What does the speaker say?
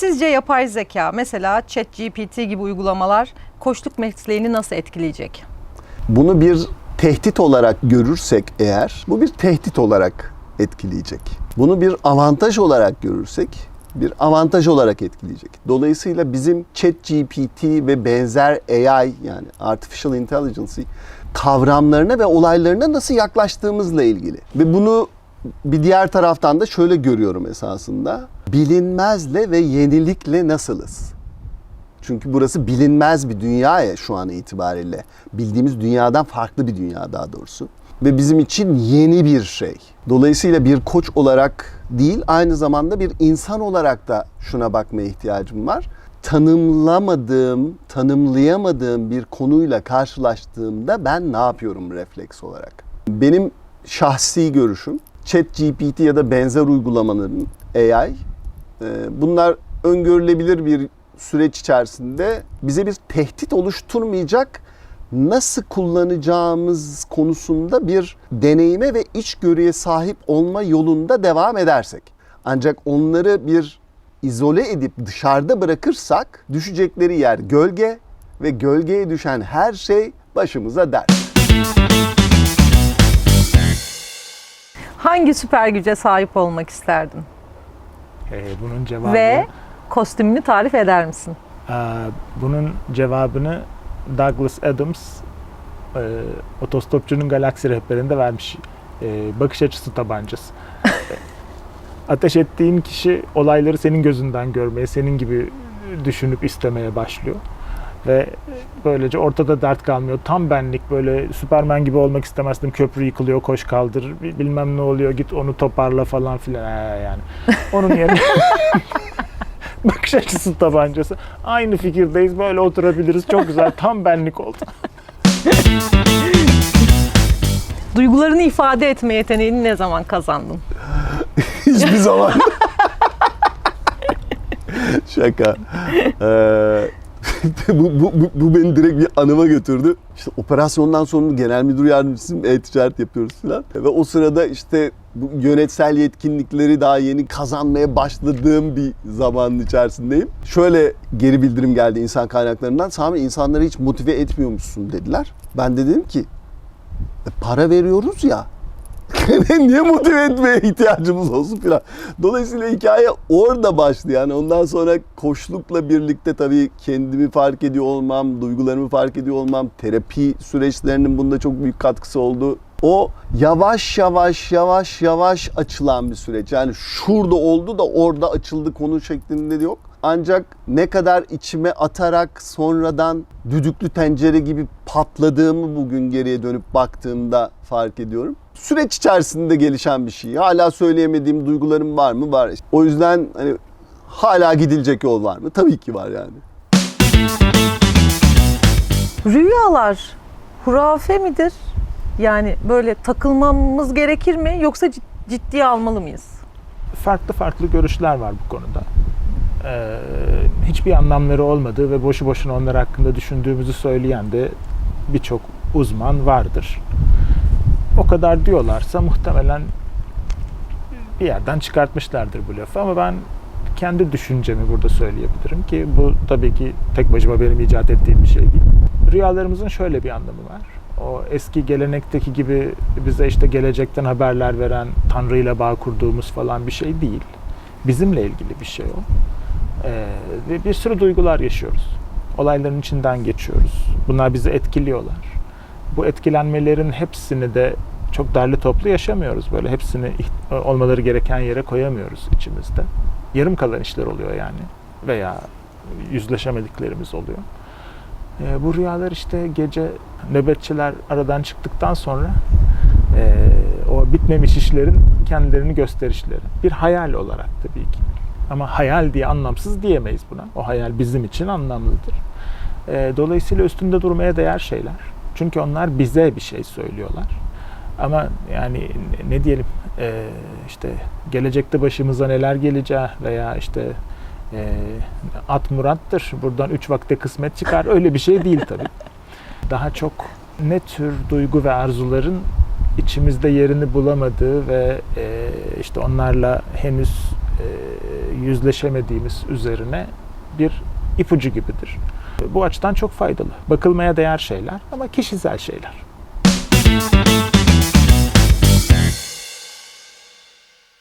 Sizce yapay zeka mesela ChatGPT gibi uygulamalar koçluk mesleğini nasıl etkileyecek? Bunu bir tehdit olarak görürsek eğer bu bir tehdit olarak etkileyecek. Bunu bir avantaj olarak görürsek bir avantaj olarak etkileyecek. Dolayısıyla bizim ChatGPT ve benzer AI yani Artificial Intelligence kavramlarına ve olaylarına nasıl yaklaştığımızla ilgili. Ve bunu bir diğer taraftan da şöyle görüyorum esasında. Bilinmezle ve yenilikle nasılız? Çünkü burası bilinmez bir dünya ya şu an itibariyle. Bildiğimiz dünyadan farklı bir dünya daha doğrusu. Ve bizim için yeni bir şey. Dolayısıyla bir koç olarak değil aynı zamanda bir insan olarak da şuna bakmaya ihtiyacım var. Tanımlamadığım, tanımlayamadığım bir konuyla karşılaştığımda ben ne yapıyorum refleks olarak? Benim şahsi görüşüm ChatGPT ya da benzer uygulamaların AI e, bunlar öngörülebilir bir süreç içerisinde bize bir tehdit oluşturmayacak nasıl kullanacağımız konusunda bir deneyime ve içgörüye sahip olma yolunda devam edersek. Ancak onları bir izole edip dışarıda bırakırsak düşecekleri yer gölge ve gölgeye düşen her şey başımıza dert. Hangi süper güce sahip olmak isterdin? Ee, bunun cevabı Ve kostümünü tarif eder misin? Ee, bunun cevabını Douglas Adams e, otostopçunun galaksi rehberinde vermiş. E, bakış açısı tabancası. Ateş ettiğin kişi olayları senin gözünden görmeye, senin gibi düşünüp istemeye başlıyor. Ve böylece ortada dert kalmıyor. Tam benlik böyle Süpermen gibi olmak istemezdim. Köprü yıkılıyor, koş kaldır. Bilmem ne oluyor, git onu toparla falan filan. Ee, yani. Onun yerine bakış açısı tabancası. Aynı fikirdeyiz. Böyle oturabiliriz. Çok güzel. Tam benlik oldu. Duygularını ifade etme yeteneğini ne zaman kazandın? Hiçbir zaman. Şaka. Ee, bu, bu, bu, beni direkt bir anıma götürdü. İşte operasyondan sonra genel müdür yardımcısıyım, e-ticaret yapıyoruz falan. Ve o sırada işte bu yönetsel yetkinlikleri daha yeni kazanmaya başladığım bir zamanın içerisindeyim. Şöyle geri bildirim geldi insan kaynaklarından. Sami insanları hiç motive etmiyormuşsun dediler. Ben de dedim ki "E, para veriyoruz ya. Niye motive etmeye ihtiyacımız olsun filan. Dolayısıyla hikaye orada başlıyor. Yani ondan sonra koçlukla birlikte tabii kendimi fark ediyor olmam, duygularımı fark ediyor olmam, terapi süreçlerinin bunda çok büyük katkısı oldu. O yavaş yavaş yavaş yavaş açılan bir süreç. Yani şurada oldu da orada açıldı konu şeklinde de yok. Ancak ne kadar içime atarak sonradan düdüklü tencere gibi patladığımı bugün geriye dönüp baktığımda fark ediyorum. Süreç içerisinde gelişen bir şey. Hala söyleyemediğim duygularım var mı? Var. O yüzden hani hala gidilecek yol var mı? Tabii ki var yani. Rüyalar hurafe midir? Yani böyle takılmamız gerekir mi yoksa cid- ciddiye almalı mıyız? Farklı farklı görüşler var bu konuda. Ee, hiçbir anlamları olmadığı ve boşu boşuna onlar hakkında düşündüğümüzü söyleyen de birçok uzman vardır. O kadar diyorlarsa muhtemelen bir yerden çıkartmışlardır bu lafı ama ben kendi düşüncemi burada söyleyebilirim ki bu tabii ki tek başıma benim icat ettiğim bir şey değil. Rüyalarımızın şöyle bir anlamı var. O eski gelenekteki gibi bize işte gelecekten haberler veren, Tanrı ile bağ kurduğumuz falan bir şey değil. Bizimle ilgili bir şey o. Ee, ve bir sürü duygular yaşıyoruz. Olayların içinden geçiyoruz. Bunlar bizi etkiliyorlar. Bu etkilenmelerin hepsini de çok derli toplu yaşamıyoruz. Böyle hepsini olmaları gereken yere koyamıyoruz içimizde. Yarım kalan işler oluyor yani. Veya yüzleşemediklerimiz oluyor. Ee, bu rüyalar işte gece nöbetçiler aradan çıktıktan sonra ee, o bitmemiş işlerin kendilerini gösterişleri. Bir hayal olarak tabii ki. Ama hayal diye anlamsız diyemeyiz buna. O hayal bizim için anlamlıdır. Ee, dolayısıyla üstünde durmaya değer şeyler. Çünkü onlar bize bir şey söylüyorlar. Ama yani ne- diyelim ee, işte gelecekte başımıza neler geleceği veya işte ee, at murattır buradan üç vakte kısmet çıkar öyle bir şey değil tabii. Daha çok ne tür duygu ve arzuların içimizde yerini bulamadığı ve e, işte onlarla henüz e, yüzleşemediğimiz üzerine bir ipucu gibidir. Bu açıdan çok faydalı. Bakılmaya değer şeyler ama kişisel şeyler.